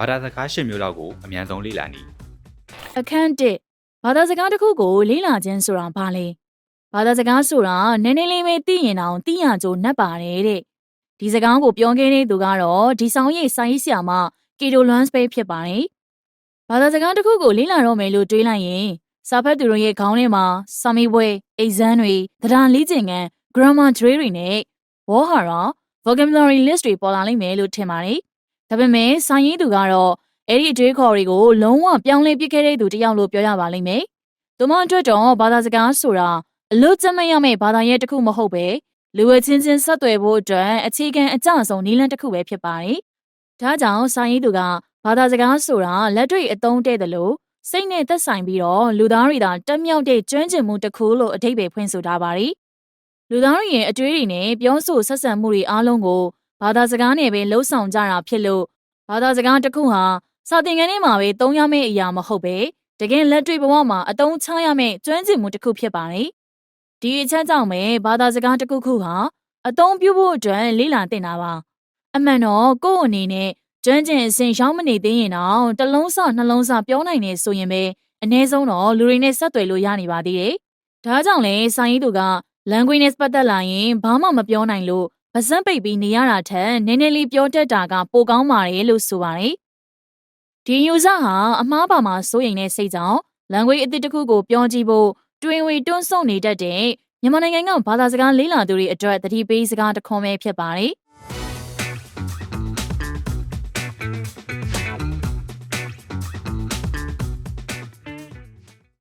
ဘာသာစကား၈မျိုးလောက်ကိုအများဆုံးလေ့လာနေအခန်း1ဘာသာစကားတစ်ခုကိုလေ့လာခြင်းဆိုတာဘာလဲဘာသာစကားဆိုတာနည်းနည်းလေးပဲသိရင်တောင်သိရကြိုးနှက်ပါတယ်တဲ့ဒီစကားကိုပြောခဲ့တဲ့သူကတော့ဒီဆောင်ရိပ်စာရေးဆရာမကီတိုလွမ်စပေးဖြစ်ပါတယ်ဘာသာစကားတစ်ခုကိုလေ့လာတော့မယ်လို့တွေးလိုက်ရင်စာဖတ်သူတို့ရဲ့ခေါင်းထဲမှာစာမေးပွဲ exam တွေတရားလေ့ကျင့်ခန်း grammar drill တွေနဲ့ word ဟာ vocabulary list တွေပေါ်လာလိမ့်မယ်လို့ထင်ပါတယ် ဒါပေမဲ့စာရေးသူကတော့အဲ့ဒီအတွေးခေါ်တွေကိုလုံးဝပြောင်းလဲပစ်ခဲ့တဲ့သူတစ်ယောက်လို့ပြောရပါလိမ့်မယ်။သူမအတွက်တော့ဘာသာစကားဆိုတာအလို့ကျမရမယ့်ဘာသာရဲ့တစ်ခုမဟုတ်ပဲလူဝချင်းချင်းဆက်သွယ်ဖို့အတွက်အခြေခံအကျဆုံးနည်းလမ်းတစ်ခုပဲဖြစ်ပါတယ်။ဒါကြောင့်စာရေးသူကဘာသာစကားဆိုတာလက်တွေ့အသုံးတဲ့တယ်လို့စိတ်နဲ့သက်ဆိုင်ပြီးတော့လူသားတွေသာတက်မြောက်တဲ့ကျွမ်းကျင်မှုတစ်ခုလို့အထိပ္ပယ်ဖွင့်ဆိုထားပါတယ်။လူသားတွေရဲ့အတွေးတွေနဲ့ပြောဆိုဆက်ဆံမှုတွေအားလုံးကို ဘာသာစကားနဲ့ပဲလှုပ်ဆောင်ကြတာဖြစ်လို့ဘာသာစကားတစ်ခုဟာစာသင်ခန်းထဲမှာပဲသုံးရမယ့်အရာမဟုတ်ပဲတကယ်လက်တွေ့ဘဝမှာအသုံးချရမယ့်ကျွမ်းကျင်မှုတစ်ခုဖြစ်ပါတယ်။ဒီအချက်ကြောင့်ပဲဘာသာစကားတစ်ခုခုဟာအသုံးပြုဖို့အတွက်လေ့လာသင့်တာပါ။အမှန်တော့ကိုယ့်အနေနဲ့ကျွမ်းကျင်အဆင့်ရောက်မနေသေးရင်တော့တစ်လုံးစနှလုံးစပြောနိုင်နေဆိုရင်ပဲအ ਨੇ ဆုံးတော့လူတွေနဲ့ဆက်သွယ်လို့ရနေပါသေးတယ်။ဒါကြောင့်လဲစာရေးသူက language နဲ့ပတ်သက်လာရင်ဘာမှမပြောနိုင်လို့ ပါစံပိတ်ပြီးနေရတာထက်နည်းနည်းလေးပြောတတ်တာကပိုကောင်းပါတယ်လို့ဆိုပါတယ်။ဒီယူဇာဟာအမားပါမှာစိုးရိမ်တဲ့စိတ်ကြောင့် language အသစ်တစ်ခုကိုပြောကြည့်ဖို့တွင်ဝေတွန်းဆုံနေတတ်တဲ့မြန်မာနိုင်ငံကဘာသာစကားလေးလာသူတွေအတွက်တတိပေးစကားတစ်ခွန်ပဲဖြစ်ပါတယ်